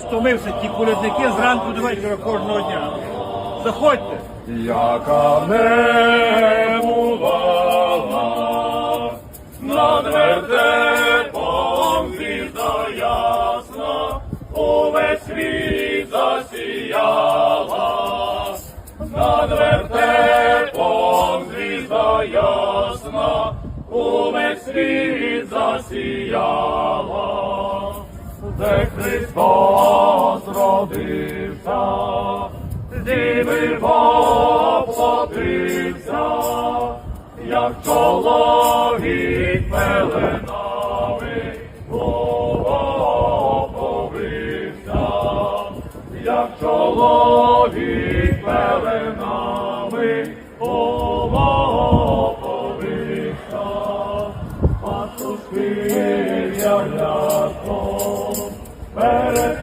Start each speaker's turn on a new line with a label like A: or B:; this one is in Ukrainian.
A: стомився ті колядники зранку до вечора кожного дня. Заходьте.
B: яка не бувала, над вертепом звізда ясна, увесь світ засіяла, над вертепом звізда ясна, увесь світ засіяла, Христос родився, зіми воплотився, як чоловік пеленами повився, як чоловік пеленами повився, а сушки я. भारत